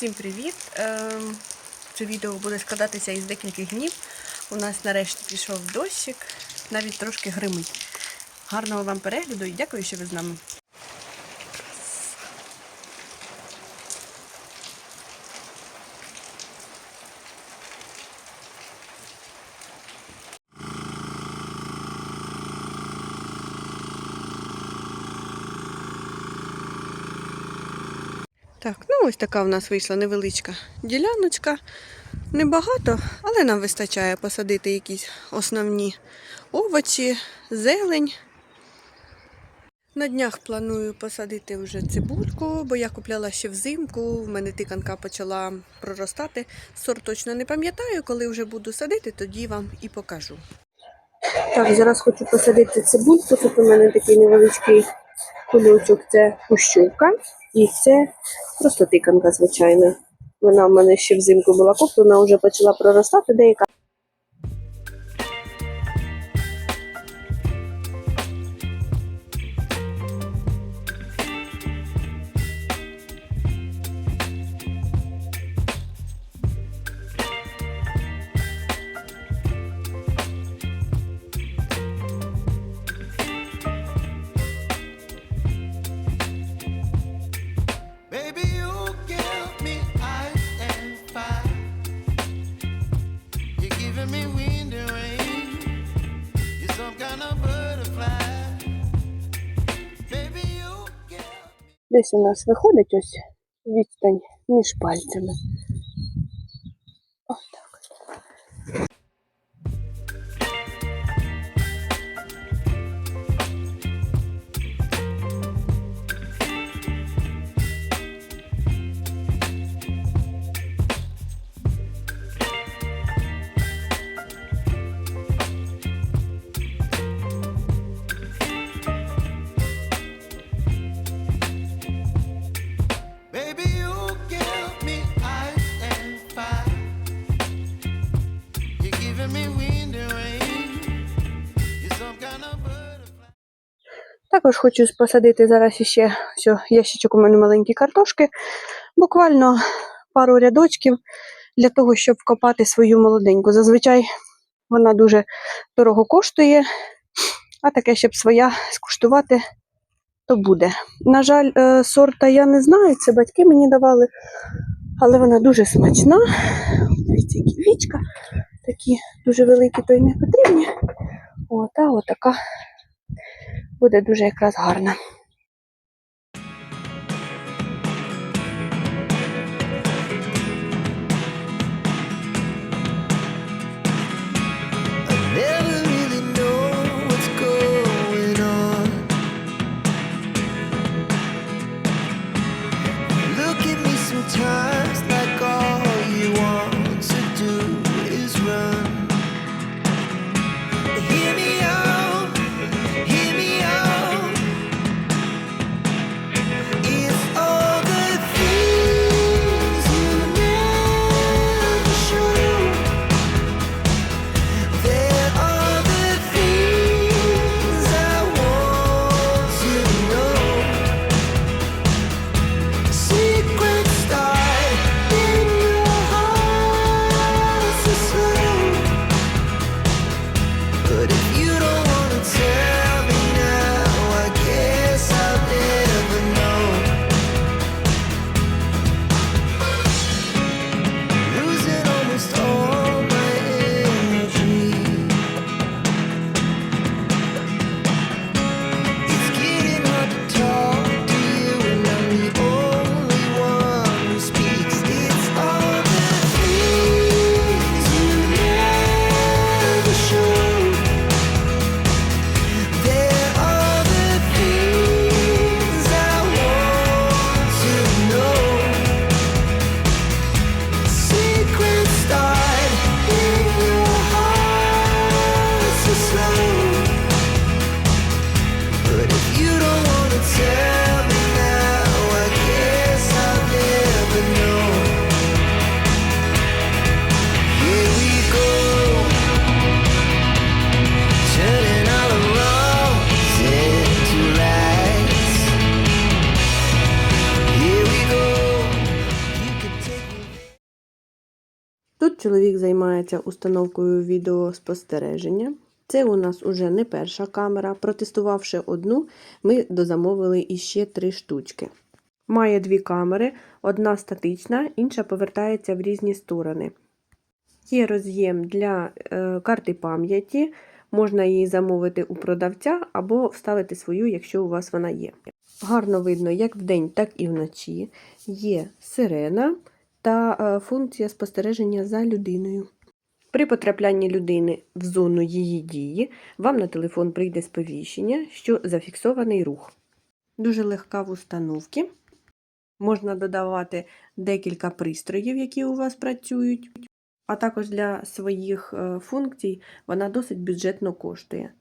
Всім привіт! Ем, Це відео буде складатися із декількох днів. У нас нарешті пішов дощик, навіть трошки гримить. Гарного вам перегляду і дякую, що ви з нами. Так, ну ось така в нас вийшла невеличка діляночка. Небагато, але нам вистачає посадити якісь основні овочі, зелень. На днях планую посадити вже цибульку, бо я купляла ще взимку. В мене тиканка почала проростати. Сорт точно не пам'ятаю, коли вже буду садити, тоді вам і покажу. Так, зараз хочу посадити цибульку. Тут у мене такий невеличкий кульочок, це кущовка. І це просто тиканка, звичайна. Вона в мене ще взимку була куплена, вже почала проростати деяка. Десь у нас виходить ось відстань між пальцями. Також хочу посадити зараз іще все, ящичок у мене маленькі картошки. Буквально пару рядочків для того, щоб вкопати свою молоденьку. Зазвичай вона дуже дорого коштує, а таке, щоб своя скуштувати, то буде. На жаль, е, сорта я не знаю, це батьки мені давали, але вона дуже смачна. Дивіться, які вічка, такі дуже великі, то й не потрібні. От, отака буде дуже якраз гарна. Чоловік займається установкою відеоспостереження. Це у нас уже не перша камера. Протестувавши одну, ми дозамовили іще три штучки. Має дві камери, одна статична, інша повертається в різні сторони. Є роз'єм для е, карти пам'яті, можна її замовити у продавця або вставити свою, якщо у вас вона є. Гарно видно як вдень, так і вночі. Є сирена та е, функція спостереження за людиною. При потраплянні людини в зону її дії вам на телефон прийде сповіщення, що зафіксований рух. Дуже легка в установці. Можна додавати декілька пристроїв, які у вас працюють, а також для своїх е, функцій вона досить бюджетно коштує.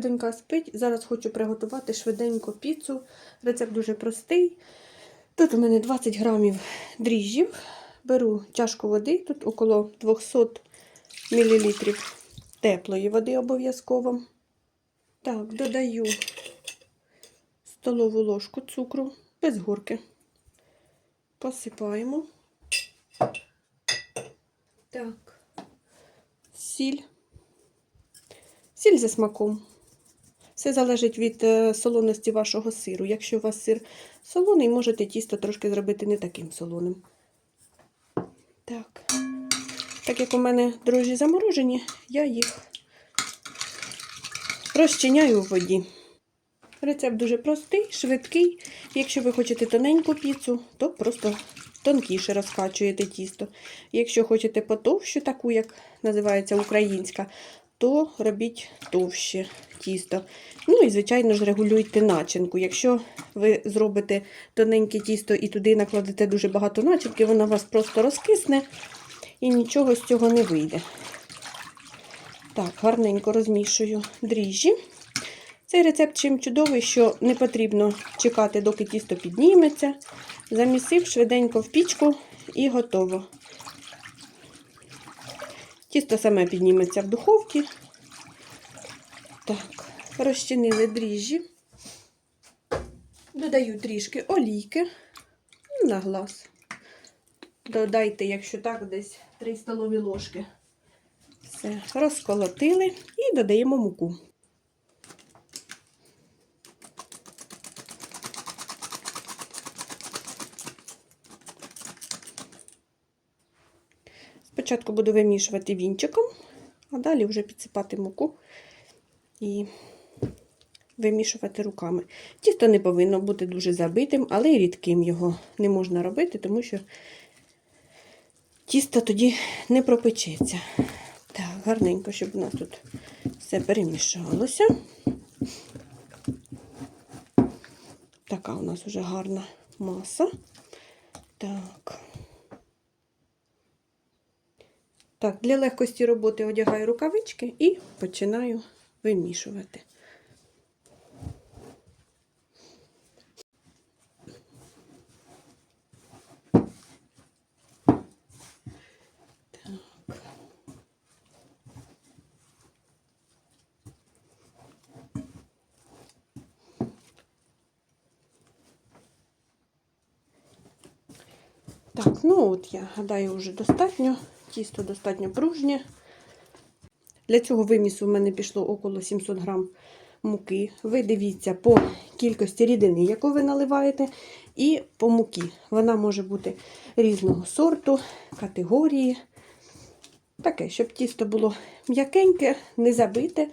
Донька спить, зараз хочу приготувати швиденько піцу. Рецепт дуже простий. Тут у мене 20 грамів дріжджів. Беру чашку води, тут около 200 мл теплої води обов'язково. Так, додаю столову ложку цукру без горки. Посипаємо. Так, сіль. Сіль за смаком. Все залежить від е, солоності вашого сиру. Якщо у вас сир солоний, можете тісто трошки зробити не таким солоним. Так. Так як у мене дрожжі заморожені, я їх розчиняю у воді. Рецепт дуже простий, швидкий. Якщо ви хочете тоненьку піцу, то просто тонкіше розкачуєте тісто. Якщо хочете потовщу, таку, як називається українська, то робіть товще тісто. Ну і, звичайно ж, регулюйте начинку. Якщо ви зробите тоненьке тісто і туди накладете дуже багато начинки, вона у вас просто розкисне і нічого з цього не вийде. Так, гарненько розмішую дріжджі. Цей рецепт чим чудовий, що не потрібно чекати, доки тісто підніметься. Замісив швиденько в пічку і готово. Тісто саме підніметься в духовці. Так, розчинили дріжджі. Додаю трішки олійки на глаз. Додайте, якщо так, десь 3 столові ложки. Все, розколотили і додаємо муку. Спочатку буду вимішувати вінчиком, а далі вже підсипати муку і вимішувати руками. Тісто не повинно бути дуже забитим, але й рідким його не можна робити, тому що тісто тоді не пропечеться. Так, гарненько, щоб у нас тут все перемішалося. Така у нас вже гарна маса. Так. Так, для легкості роботи одягаю рукавички і починаю вимішувати. Так. Ну от я гадаю, вже достатньо. Тісто достатньо пружнє. Для цього вимісу в мене пішло около 700 грам муки. Ви дивіться по кількості рідини, яку ви наливаєте, і по муки. Вона може бути різного сорту, категорії. Таке, щоб тісто було м'якеньке, не забите.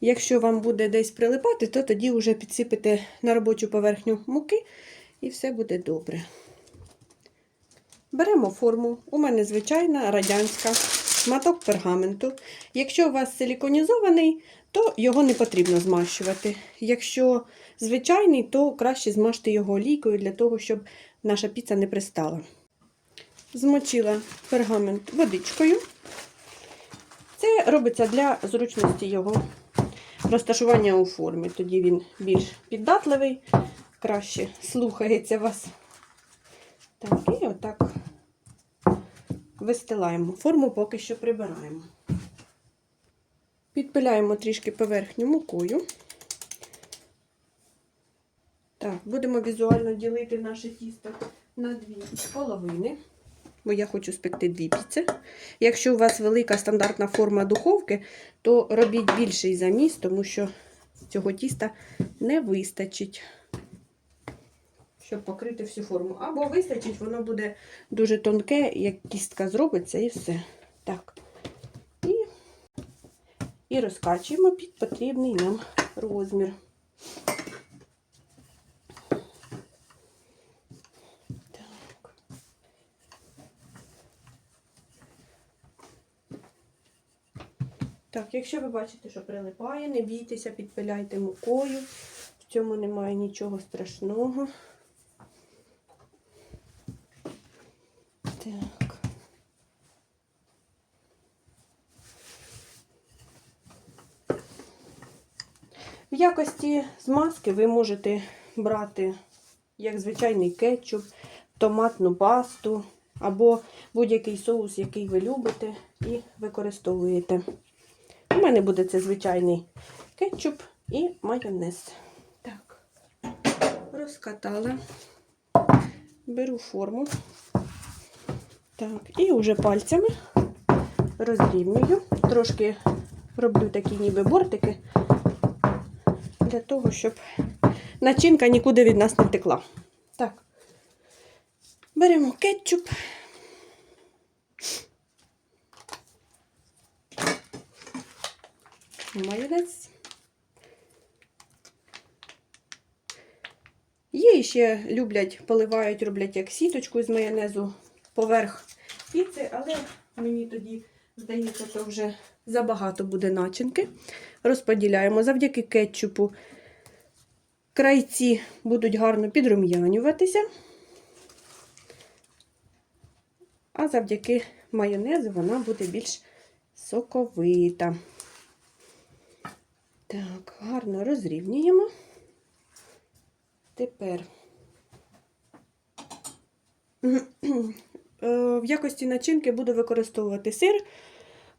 Якщо вам буде десь прилипати, то тоді вже підсипете на робочу поверхню муки і все буде добре. Беремо форму. У мене звичайна радянська шматок пергаменту. Якщо у вас силіконізований, то його не потрібно змащувати. Якщо звичайний, то краще змажте його олійкою для того, щоб наша піца не пристала. Змочила пергамент водичкою. Це робиться для зручності його розташування у формі. Тоді він більш піддатливий, краще слухається вас. Так, і отак вистилаємо. Форму поки що прибираємо. Підпиляємо трішки поверхню мукою. Так, будемо візуально ділити наше тісто на дві половини, бо я хочу спекти дві піци. Якщо у вас велика стандартна форма духовки, то робіть більший заміс, тому що цього тіста не вистачить, щоб покрити всю форму. Або вистачить, воно буде дуже тонке, як кістка зробиться, і все. Так. І, і розкачуємо під потрібний нам розмір. Так. Якщо ви бачите, що прилипає, не бійтеся, підпиляйте мукою. В цьому немає нічого страшного. Якості змазки ви можете брати як звичайний кетчуп, томатну пасту або будь-який соус, який ви любите, і використовуєте. У мене буде це звичайний кетчуп і майонез. Так, розкатала, беру форму. Так, і вже пальцями розрівнюю. Трошки роблю такі ніби бортики для того, щоб начинка нікуди від нас не втекла. Так, беремо кетчуп. Майонез. Є ще люблять, поливають, роблять як сіточку з майонезу поверх піци, але мені тоді здається, що вже забагато буде начинки. Розподіляємо завдяки кетчупу. Крайці будуть гарно підрум'янюватися, а завдяки майонезу вона буде більш соковита. Так, гарно розрівнюємо. Тепер е, в якості начинки буду використовувати сир,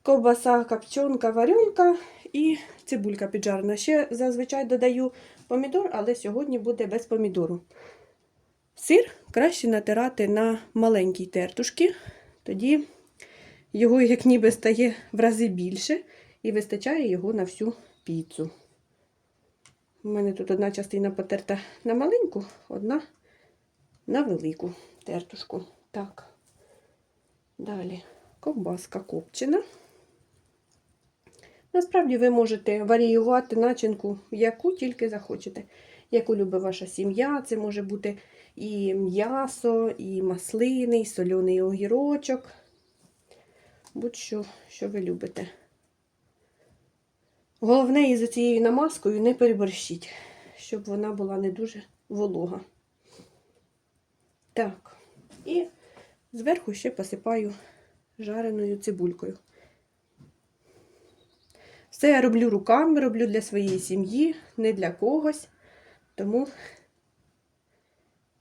ковбаса, капчонка, варенка і цибулька піджарена. Ще зазвичай додаю помідор, але сьогодні буде без помідору. Сир краще натирати на маленькій тертушки, тоді його як ніби стає в рази більше і вистачає його на всю піцу. У мене тут одна частина потерта на маленьку, одна на велику тертушку. Так. Далі ковбаска копчена. Насправді ви можете варіювати начинку, яку тільки захочете. Яку любить ваша сім'я. Це може бути і м'ясо, і маслини, і соляний огірочок. Будь-що, що ви любите. Головне, із цією намазкою не переборщіть, щоб вона була не дуже волога. Так, і зверху ще посипаю жареною цибулькою. Все я роблю руками, роблю для своєї сім'ї, не для когось, тому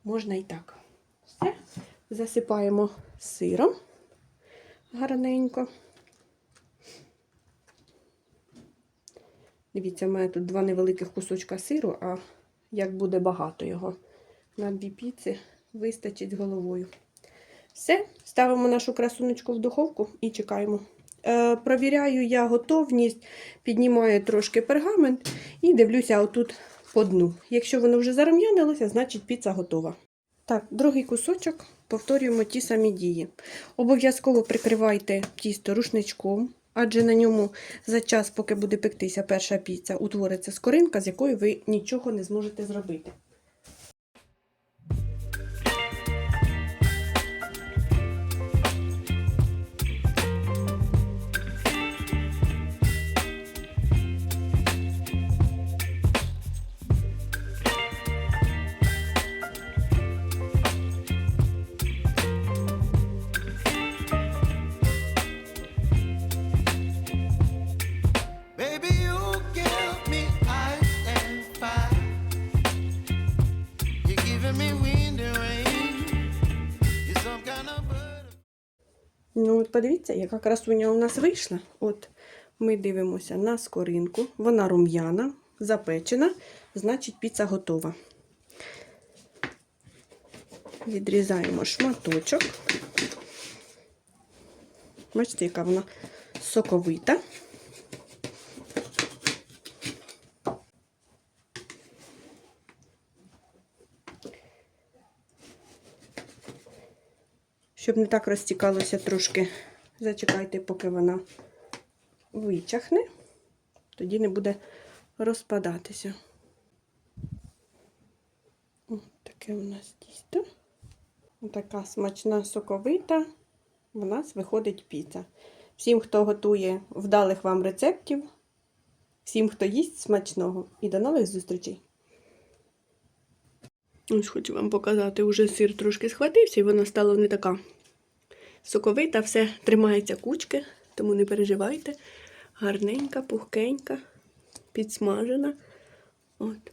можна і так. Все, засипаємо сиром гарненько. Дивіться, в мене тут два невеликих кусочка сиру, а як буде багато його. На дві піци вистачить головою. Все, ставимо нашу красунечку в духовку і чекаємо. Е, Провіряю я готовність, піднімаю трошки пергамент і дивлюся отут по дну. Якщо воно вже зарум'янилося, значить піца готова. Так, другий кусочок повторюємо ті самі дії. Обов'язково прикривайте тісто рушничком, адже на ньому за час, поки буде пектися перша піца, утвориться скоринка, з якою ви нічого не зможете зробити. От подивіться, яка красуня у нас вийшла. От ми дивимося на скоринку. Вона рум'яна, запечена, значить піца готова. Відрізаємо шматочок. Бачите, яка вона соковита. Щоб не так розтікалося трошки, зачекайте, поки вона вичахне, тоді не буде розпадатися. Ось таке у нас тісто. Така смачна соковита. У нас виходить піца. Всім, хто готує вдалих вам рецептів, всім, хто їсть смачного. І до нових зустрічей! Ось хочу вам показати, уже сир трошки схватився, і вона стала не така соковита, все тримається кучки, тому не переживайте. Гарненька, пухкенька, підсмажена. От.